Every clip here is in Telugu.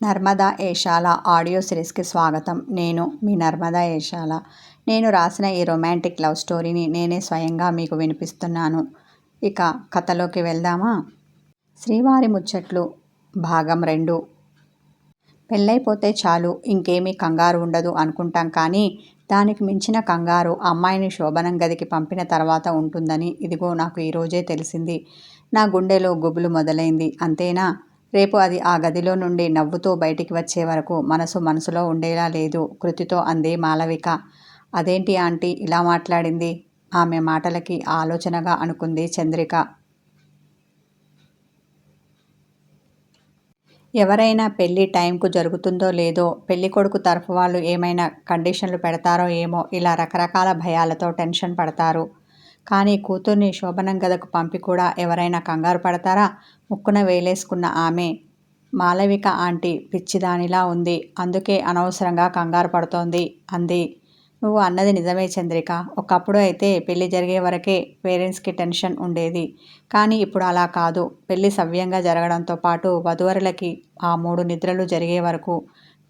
నర్మదా ఏషాల ఆడియో సిరీస్కి స్వాగతం. నేను మీ నర్మదా ఏషాల. నేను రాసిన ఈ రొమాంటిక్ లవ్ స్టోరీని నేనే స్వయంగా మీకు వినిపిస్తున్నాను. ఇక కథలోకి వెళ్దామా? శ్రీవారి ముచ్చట్లు భాగం రెండు. పెళ్ళైపోతే చాలు ఇంకేమీ కంగారు ఉండదు అనుకుంటాం కానీ దానికి మించిన కంగారు అమ్మాయిని శోభనం గదికి పంపిన తర్వాత ఉంటుందని ఇదిగో నాకు ఈరోజే తెలిసింది. నా గుండెలో గుబులు మొదలైంది. అంతేనా? రేపు అది ఆ గదిలో నుండి నవ్వుతూ బయటికి వచ్చే వరకు మనసు మనసులో ఉండేలా లేదు. కృతితో అంది మాలవిక. అదేంటి ఆంటీ ఇలా మాట్లాడింది? ఆమె మాటలకి ఆలోచనగా అనుకుంది చంద్రిక. ఎవరైనా పెళ్ళి టైంకు జరుగుతుందో లేదో పెళ్ళి కొడుకు తరఫు వాళ్ళు ఏమైనా కండిషన్లు పెడతారో ఏమో ఇలా రకరకాల భయాలతో టెన్షన్ పడతారు. కానీ కూతుర్ని శోభనం గదకు పంపి కూడా ఎవరైనా కంగారు పడతారా? ముక్కున వేలేసుకున్న ఆమె. మాలవిక ఆంటీ పిచ్చిదానిలా ఉంది. అందుకే అనవసరంగా కంగారు పడుతోంది అంది. నువ్వు అన్నది నిజమే చంద్రిక. ఒకప్పుడు అయితే పెళ్ళి జరిగే వరకే పేరెంట్స్కి టెన్షన్ ఉండేది. కానీ ఇప్పుడు అలా కాదు. పెళ్ళి సవ్యంగా జరగడంతో పాటు వధువరులకి ఆ మూడు నిద్రలు జరిగే వరకు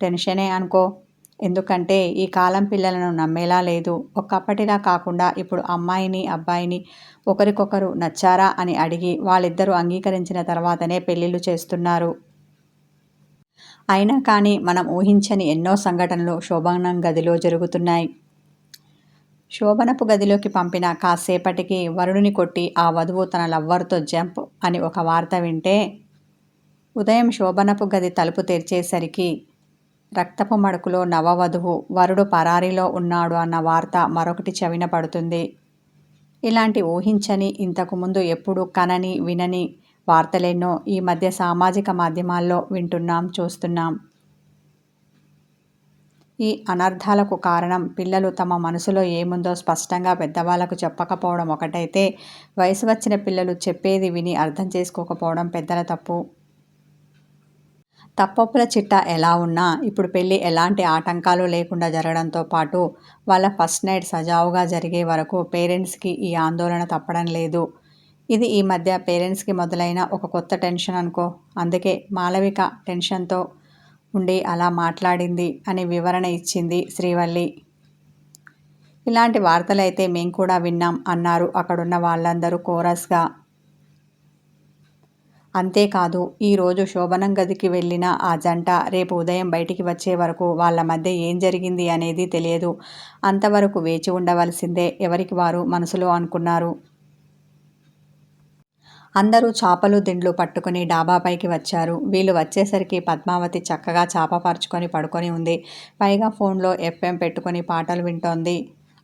టెన్షనే అనుకో. ఎందుకంటే ఈ కాలం పిల్లలను నమ్మేలా లేదు. ఒకప్పటిలా కాకుండా ఇప్పుడు అమ్మాయిని అబ్బాయిని ఒకరికొకరు నచ్చారా అని అడిగి వాళ్ళిద్దరూ అంగీకరించిన తర్వాతనే పెళ్ళిళ్ళు చేస్తున్నారు. అయినా కానీ మనం ఊహించని ఎన్నో సంఘటనలు శోభనం గదిలో జరుగుతున్నాయి. శోభనపు గదిలోకి పంపిన కాసేపటికి వరుడిని కొట్టి ఆ వధువు తన లవ్వర్తో జంప్ అని ఒక వార్త వింటే ఉదయం శోభనపు గది తలుపు తెరిచేసరికి రక్తపు మడుకులో నవవధువు వరుడు పరారీలో ఉన్నాడు అన్న వార్త మరొకటి చెవిన పడుతుంది. ఇలాంటి ఊహించని ఇంతకుముందు ఎప్పుడు కనని వినని వార్తలెన్నో ఈ మధ్య సామాజిక మాధ్యమాల్లో వింటున్నాం చూస్తున్నాం. ఈ అనర్థాలకు కారణం పిల్లలు తమ మనసులో ఏముందో స్పష్టంగా పెద్దవాళ్ళకు చెప్పకపోవడం ఒకటైతే వయసు వచ్చిన పిల్లలు చెప్పేది విని అర్థం చేసుకోకపోవడం పెద్దల తప్పు. తప్పప్పుల చిట్టా ఎలా ఉన్నా ఇప్పుడు పెళ్ళి ఎలాంటి ఆటంకాలు లేకుండా జరగడంతో పాటు వాళ్ళ ఫస్ట్ నైట్ సజావుగా జరిగే వరకు పేరెంట్స్కి ఈ ఆందోళన తప్పడం లేదు. ఇది ఈ మధ్య పేరెంట్స్కి మొదలైన ఒక కొత్త టెన్షన్ అనుకో. అందుకే మాలవిక టెన్షన్తో ఉండి అలా మాట్లాడింది అని వివరణ ఇచ్చింది శ్రీవల్లి. ఇలాంటి వార్తలైతే మేము కూడా విన్నాం అన్నారు అక్కడున్న వాళ్ళందరూ కోరస్గా. అంతేకాదు ఈరోజు శోభనం గదికి వెళ్ళిన ఆ జంట రేపు ఉదయం బయటికి వచ్చే వరకు వాళ్ళ మధ్య ఏం జరిగింది అనేది తెలియదు. అంతవరకు వేచి ఉండవలసిందే ఎవరికి వారు మనసులో అనుకున్నారు. అందరూ చాపలు దిండ్లు పట్టుకుని డాబాపైకి వచ్చారు. వీళ్ళు వచ్చేసరికి పద్మావతి చక్కగా చేప పరుచుకొని పడుకొని ఉంది. పైగా ఫోన్లో ఎఫ్ఎం పెట్టుకొని పాటలు వింటోంది.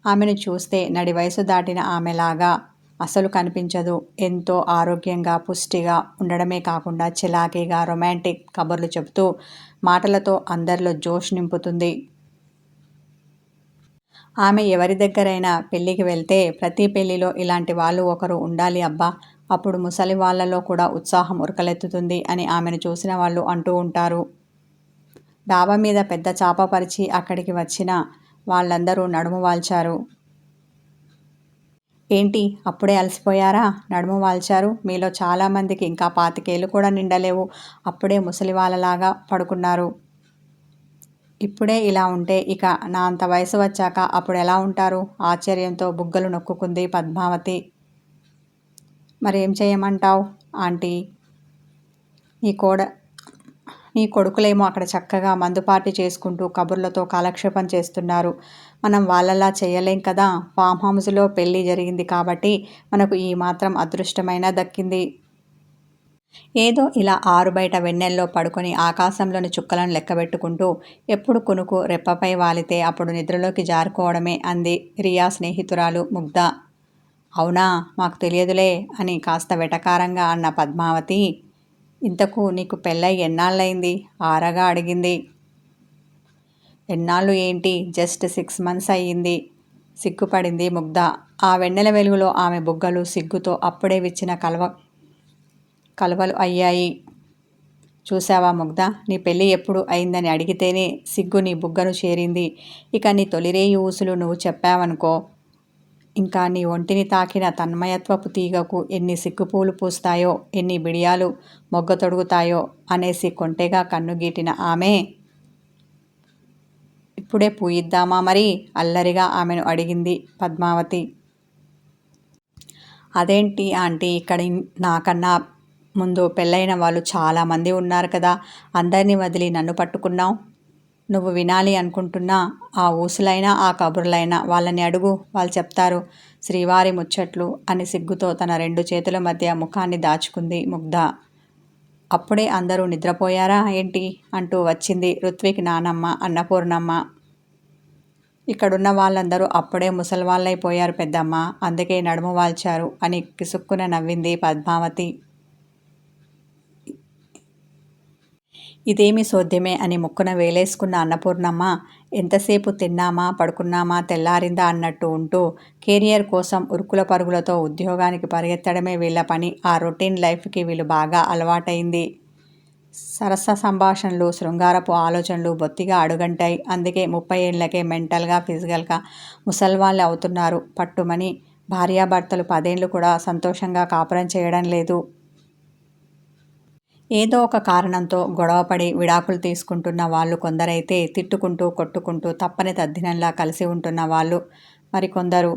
ఆమెను చూస్తే నడి వయసు దాటిన ఆమెలాగా అసలు కనిపించదు. ఎంతో ఆరోగ్యంగా పుష్టిగా ఉండడమే కాకుండా చిలాకీగా రొమాంటిక్ కబుర్లు చెబుతూ మాటలతో అందరిలో జోష్ నింపుతుంది. ఆమె ఎవరి దగ్గరైనా పెళ్ళికి వెళ్తే ప్రతి పెళ్ళిలో ఇలాంటి వాళ్ళు ఒకరు ఉండాలి అబ్బా. అప్పుడు ముసలి వాళ్ళలో కూడా ఉత్సాహం ఉరకలెత్తుతుంది అని ఆమెను చూసిన వాళ్ళు అంటూ ఉంటారు. డాబా మీద పెద్ద చాప పరిచి అక్కడికి వచ్చిన వాళ్ళందరూ నడుము వాల్చారు. ఏంటి? అప్పుడే అలసిపోయారా? నడుము వాల్చారు. మీలో చాలామందికి ఇంకా పాతికేళ్ళు కూడా నిండలేవు. అప్పుడే ముసలి వాళ్ళలాగా పడుకున్నారు. ఇప్పుడే ఇలా ఉంటే ఇక నా అంత వయసు వచ్చాక అప్పుడు ఎలా ఉంటారు? ఆశ్చర్యంతో బుగ్గలు నొక్కుకుంది పద్మావతి. మరి ఏం చేయమంటావు ఆంటీ? నీ కోడ నీ కొడుకులేమో అక్కడ చక్కగా మందుపాటి చేసుకుంటూ కబుర్లతో కాలక్షేపం చేస్తున్నారు. మనం వాళ్ళలా చేయలేం కదా. ఫామ్ హౌస్లో పెళ్ళి జరిగింది కాబట్టి మనకు ఈ మాత్రం అదృష్టమైనా దక్కింది. ఏదో ఇలా ఆరు బయట వెన్నెల్లో పడుకొని ఆకాశంలోని చుక్కలను లెక్కబెట్టుకుంటూ ఎప్పుడు కొనుకు రెప్పపై వాలితే అప్పుడు నిద్రలోకి జారుకోవడమే అంది రియా స్నేహితురాలు ముగ్ధ. అవునా? మాకు తెలియదులే అని కాస్త వెటకారంగా అన్న పద్మావతి. ఇంతకు నీకు పెళ్ళై ఎన్నాళ్ళైంది ఆరగా అడిగింది. ఎన్నాళ్ళు ఏంటి? జస్ట్ సిక్స్ మంత్స్ అయ్యింది. సిగ్గుపడింది ముగ్ధ. ఆ వెన్నెల వెలుగులో ఆమె బుగ్గలు సిగ్గుతో అప్పుడే విచ్చిన కలవ కలవలు అయ్యాయి. చూసావా ముగ్ధ? నీ పెళ్ళి ఎప్పుడు అయిందని అడిగితేనే సిగ్గు నీ బుగ్గను చేరింది. ఇక నీ తొలిరేయి ఊసులు నువ్వు చెప్పావనుకో. ఇంకా నీ ఒంటిని తాకిన తన్మయత్వపు తీగకు ఎన్ని సిగ్గుపూలు పూస్తాయో ఎన్ని బిడియాలు మొగ్గ తొడుగుతాయో అనేసి కొంటెగా కన్నుగీటిన ఆమె ఇప్పుడే పూయిద్దామా మరి? అల్లరిగా ఆమెను అడిగింది పద్మావతి. అదేంటి ఆంటీ ఇక్కడ నాకన్నా ముందు పెళ్ళైన వాళ్ళు చాలామంది ఉన్నారు కదా అందరినీ వదిలి నన్ను పట్టుకున్నావు? నువ్వు వినాలి అనుకుంటున్నా ఆ ఊసులైనా ఆ కబుర్లైనా వాళ్ళని అడుగు వాళ్ళు చెప్తారు శ్రీవారి ముచ్చట్లు అని సిగ్గుతో తన రెండు చేతుల మధ్య ముఖాన్ని దాచుకుంది ముగ్ధ. అప్పుడే అందరూ నిద్రపోయారా ఏంటి? అంటూ వచ్చింది ఋత్విక్ నానమ్మ అన్నపూర్ణమ్మ. ఇక్కడున్న వాళ్ళందరూ అప్పుడే ముసలివాళ్ళైపోయారు పెద్దమ్మ. అందుకే నడుము వాల్చారు అని కిసుక్కున నవ్వింది పద్మావతి. ఇదేమి సోద్యమే అని ముక్కున వేలేసుకున్న అన్నపూర్ణమ్మ ఎంతసేపు తిన్నామా పడుకున్నామా తెల్లారిందా అన్నట్టు ఉంటూ కెరియర్ కోసం ఉరుకుల పరుగులతో ఉద్యోగానికి పరిగెత్తడమే వీళ్ళ పని. ఆ రొటీన్ లైఫ్కి వీళ్ళు బాగా అలవాటైంది. సరస సంభాషణలు శృంగారపు ఆలోచనలు బొత్తిగా అడుగంటాయి. అందుకే ముప్పై ఏళ్ళకే మెంటల్గా ఫిజికల్గా ముసల్వాళ్ళు అవుతున్నారు. పట్టుమని భార్యాభర్తలు పదేళ్ళు కూడా సంతోషంగా కాపురం చేయడం లేదు. ఏదో ఒక కారణంతో గొడవపడి విడాకులు తీసుకుంటున్న వాళ్ళు కొందరైతే తిట్టుకుంటూ కొట్టుకుంటూ తప్పని తద్దినంలా కలిసి ఉంటున్న వాళ్ళు మరికొందరు.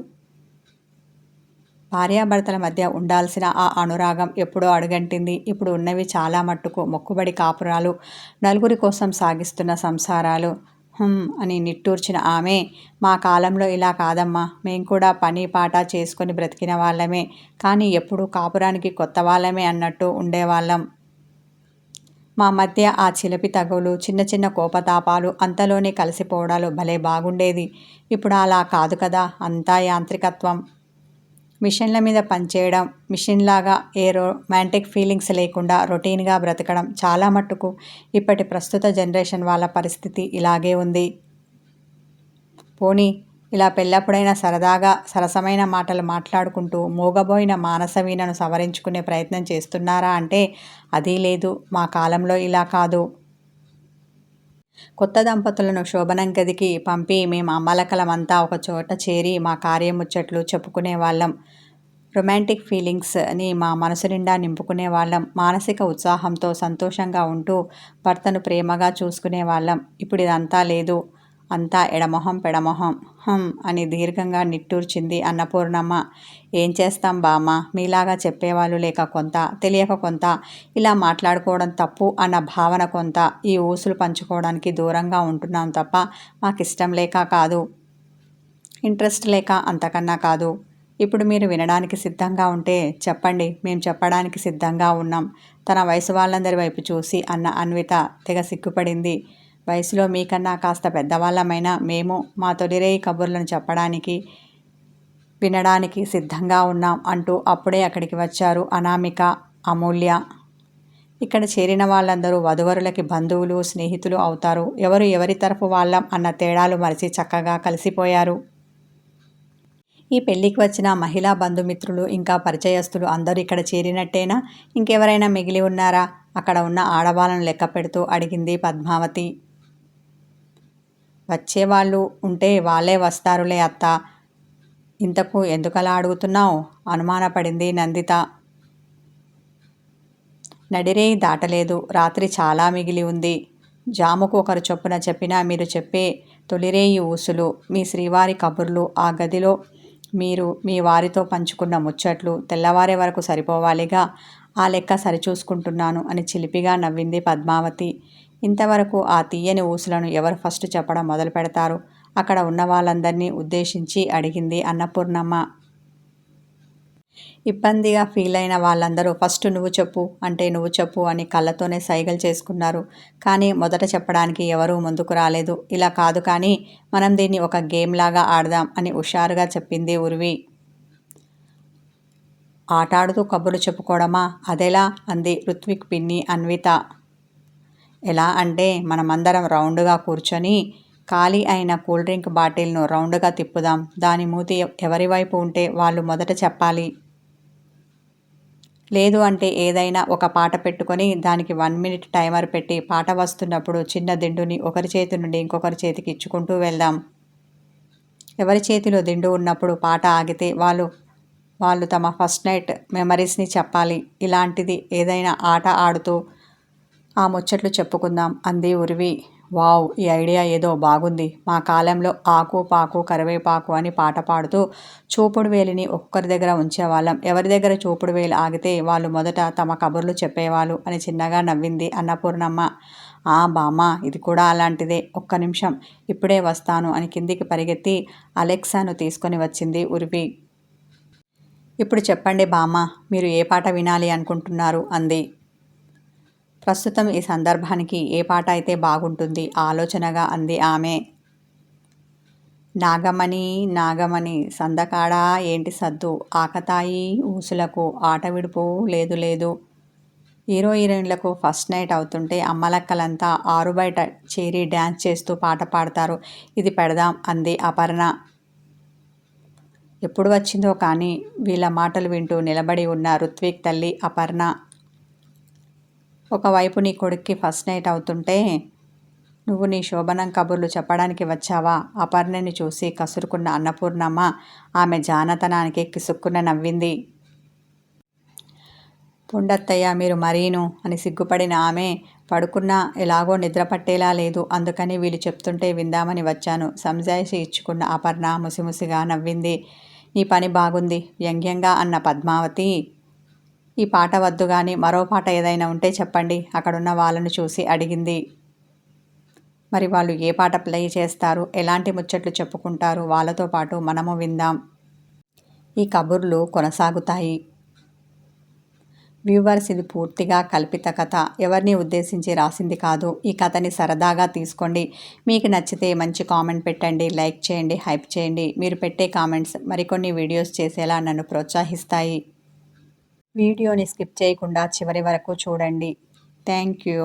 భార్యాభర్తల మధ్య ఉండాల్సిన ఆ అనురాగం ఎప్పుడో అడుగంటింది. ఇప్పుడు ఉన్నవి చాలా మట్టుకు మొక్కుబడి కాపురాలు నలుగురి కోసం సాగిస్తున్న సంసారాలు. అని నిట్టూర్చిన ఆమె మా కాలంలో ఇలా కాదమ్మా. మేం కూడా పని పాట చేసుకొని బ్రతికిన వాళ్ళమే. కానీ ఎప్పుడు కాపురానికి కొత్త వాళ్ళమే అన్నట్టు ఉండేవాళ్ళం. మా మధ్య ఆ చిలిపి తగులు చిన్న చిన్న కోపతాపాలు అంతలోనే కలిసిపోవడాలు భలే బాగుండేది. ఇప్పుడు అలా కాదు కదా అంతా యాంత్రికత్వం. మిషన్ల మీద పనిచేయడం మిషన్లాగా ఏ రొమాంటిక్ ఫీలింగ్స్ లేకుండా రొటీన్గా బ్రతకడం చాలా మట్టుకు ఇప్పటి ప్రస్తుత జనరేషన్ వాళ్ళ పరిస్థితి ఇలాగే ఉంది. పోనీ ఇలా పెళ్ళప్పుడైనా సరదాగా సరసమైన మాటలు మాట్లాడుకుంటూ మూగబోయిన మానసవీణను సవరించుకునే ప్రయత్నం చేస్తున్నారా అంటే అది లేదు. మా కాలంలో ఇలా కాదు. కొత్త దంపతులను శోభనం గదికి పంపి మేము అమ్మలకలమంతా ఒక చోట చేరి మా కార్యముచ్చట్లు చెప్పుకునే వాళ్ళం. రొమాంటిక్ ఫీలింగ్స్ని మా మనసు నిండా నింపుకునే వాళ్ళం. మానసిక ఉత్సాహంతో సంతోషంగా ఉంటూ భర్తను ప్రేమగా చూసుకునే వాళ్ళం. ఇప్పుడు ఇదంతా లేదు. అంతా ఎడమొహం పెడమొహం. హం అని దీర్ఘంగా నిట్టూర్చింది అన్నపూర్ణమ్మ. ఏం చేస్తాం బామ్మ? మీలాగా చెప్పేవాళ్ళు లేక కొంత తెలియక కొంత ఇలా మాట్లాడుకోవడం తప్పు అన్న భావన కొంత ఈ ఊసులు పంచుకోవడానికి దూరంగా ఉంటున్నాం తప్ప మాకు ఇష్టం లేక కాదు. ఇంట్రెస్ట్ లేక అంతకన్నా కాదు. ఇప్పుడు మీరు వినడానికి సిద్ధంగా ఉంటే చెప్పండి. మేము చెప్పడానికి సిద్ధంగా ఉన్నాం. తన వయసు వాళ్ళందరి వైపు చూసి అన్న అన్విత తెగ సిగ్గుపడింది. వయసులో మీకన్నా కాస్త పెద్దవాళ్ళమైనా మేము మా తొలిరేయి కబుర్లను చెప్పడానికి వినడానికి సిద్ధంగా ఉన్నాం అంటూ అప్పుడే అక్కడికి వచ్చారు అనామిక అమూల్య. ఇక్కడ చేరిన వాళ్ళందరూ వధువరులకి బంధువులు స్నేహితులు అవుతారు. ఎవరు ఎవరి తరపు వాళ్ళం అన్న తేడాలు మరిచి చక్కగా కలిసిపోయారు. ఈ పెళ్ళికి వచ్చిన మహిళా బంధుమిత్రులు ఇంకా పరిచయస్తులు అందరూ ఇక్కడ చేరినట్టేనా? ఇంకెవరైనా మిగిలి ఉన్నారా? అక్కడ ఉన్న ఆడవాళ్ళను లెక్క పెడుతూ అడిగింది పద్మావతి. వచ్చేవాళ్ళు ఉంటే వాళ్ళే వస్తారులే అత్త. ఇంతకు ఎందుకలా అడుగుతున్నావు? అనుమానపడింది నందిత. నడిరేయి దాటలేదు. రాత్రి చాలా మిగిలి ఉంది. జాముకు ఒకరు చొప్పున చెప్పినా మీరు చెప్పే తొలిరేయి ఊసులు. మీ శ్రీవారి కబుర్లు ఆ గదిలో మీరు మీ వారితో పంచుకున్న ముచ్చట్లు తెల్లవారే వరకు సరిపోవాలిగా. ఆ లెక్క సరిచూసుకుంటున్నాను అని చిలిపిగా నవ్వింది పద్మావతి. ఇంతవరకు ఆ తీయని ఊసులను ఎవరు ఫస్ట్ చెప్పడం మొదలు పెడతారు? అక్కడ ఉన్న వాళ్ళందరినీ ఉద్దేశించి అడిగింది అన్నపూర్ణమ్మ. ఇబ్బందిగా ఫీల్ అయిన వాళ్ళందరూ ఫస్ట్ నువ్వు చెప్పు అంటే నువ్వు చెప్పు అని కళ్ళతోనే సైగలు చేసుకున్నారు. కానీ మొదట చెప్పడానికి ఎవరూ ముందుకు రాలేదు. ఇలా కాదు కానీ మనం దీన్ని ఒక గేమ్ లాగా ఆడదాం అని హుషారుగా చెప్పింది ఉర్వి. ఆటాడుతూ కబుర్లు చెప్పుకోవడమా? అదెలా? అంది ఋత్విక్ పిన్ని అన్విత. ఎలా అంటే మనమందరం రౌండ్గా కూర్చొని ఖాళీ అయిన కూల్ డ్రింక్ బాటిల్ను రౌండ్గా తిప్పుదాం. దాని మూతి ఎవరి వైపు ఉంటే వాళ్ళు మొదట చెప్పాలి. లేదు అంటే ఏదైనా ఒక పాట పెట్టుకొని దానికి వన్ మినిట్ టైమర్ పెట్టి పాట వస్తున్నప్పుడు చిన్న దిండుని ఒకరి చేతి నుండి ఇంకొకరి చేతికి ఇచ్చుకుంటూ వెళ్దాం. ఎవరి చేతిలో దిండు ఉన్నప్పుడు పాట ఆగితే వాళ్ళు వాళ్ళు తమ ఫస్ట్ నైట్ మెమరీస్ని చెప్పాలి. ఇలాంటిది ఏదైనా ఆట ఆడుతూ ఆ ముచ్చట్లు చెప్పుకుందాం అంది ఉరివి. వావ్ ఈ ఐడియా ఏదో బాగుంది. మా కాలంలో ఆకు పాకు కరివేపాకు అని పాట పాడుతూ చూపుడు వేలిని ఒక్కరి దగ్గర ఉంచేవాళ్ళం. ఎవరి దగ్గర చూపుడు వేలు ఆగితే వాళ్ళు మొదట తమ కబుర్లు చెప్పేవాళ్ళు అని చిన్నగా నవ్వింది అన్నపూర్ణమ్మ. ఆ బామ్మ ఇది కూడా అలాంటిదే ఒక్క నిమిషం ఇప్పుడే వస్తాను అని కిందికి పరిగెత్తి అలెక్సాను తీసుకొని వచ్చింది ఉరివి. ఇప్పుడు చెప్పండి బామ్మ మీరు ఏ పాట వినాలి అనుకుంటున్నారు? అంది. ప్రస్తుతం ఈ సందర్భానికి ఏ పాట అయితే బాగుంటుంది? ఆలోచనగా అంది ఆమె. నాగమణి నాగమణి సందకాడ ఏంటి సద్దు? ఆకతాయి ఊసులకు ఆట విడుపు లేదు లేదు. హీరో హీరోయిన్లకు ఫస్ట్ నైట్ అవుతుంటే అమ్మలక్కలంతా ఆరు బయట చేరి డ్యాన్స్ చేస్తూ పాట పాడతారు. ఇది పెడదాం అంది అపర్ణ. ఎప్పుడు వచ్చిందో కానీ వీళ్ళ మాటలు వింటూ నిలబడి ఉన్న రుత్విక్ తల్లి అపర్ణ. ఒకవైపు నీ కొడుక్కి ఫస్ట్ నైట్ అవుతుంటే నువ్వు నీ శోభనం కబుర్లు చెప్పడానికి వచ్చావా? అపర్ణని చూసి కసురుకున్న అన్నపూర్ణమ్మ ఆమె జానతనానికి కిసుక్కున నవ్వింది. పుండత్తయ్య మీరు మరీను అని సిగ్గుపడిన ఆమె పడుకున్నా ఎలాగో నిద్ర పట్టేలా లేదు. అందుకని వీళ్ళు చెప్తుంటే విందామని వచ్చాను. సంజాయిషి ఇచ్చుకున్న అపర్ణ ముసిముసిగా నవ్వింది. నీ పని బాగుంది. వ్యంగ్యంగా అన్న పద్మావతి ఈ పాట వద్దు కానీ మరో పాట ఏదైనా ఉంటే చెప్పండి. అక్కడున్న వాళ్ళను చూసి అడిగింది. మరి వాళ్ళు ఏ పాట ప్లే చేస్తారు? ఎలాంటి ముచ్చట్లు చెప్పుకుంటారు? వాళ్ళతో పాటు మనము విందాం. ఈ కబుర్లు కొనసాగుతాయి. వ్యూవర్స్ ఇది పూర్తిగా కల్పిత కథ. ఎవరిని ఉద్దేశించి రాసింది కాదు. ఈ కథని సరదాగా తీసుకోండి. మీకు నచ్చితే మంచి కామెంట్ పెట్టండి లైక్ చేయండి హైప్ చేయండి. మీరు పెట్టే కామెంట్స్ మరికొన్ని వీడియోస్ చేసేలా నన్ను ప్రోత్సహిస్తాయి. వీడియోని స్కిప్ చేయకుండా చివరి వరకు చూడండి. Thank you.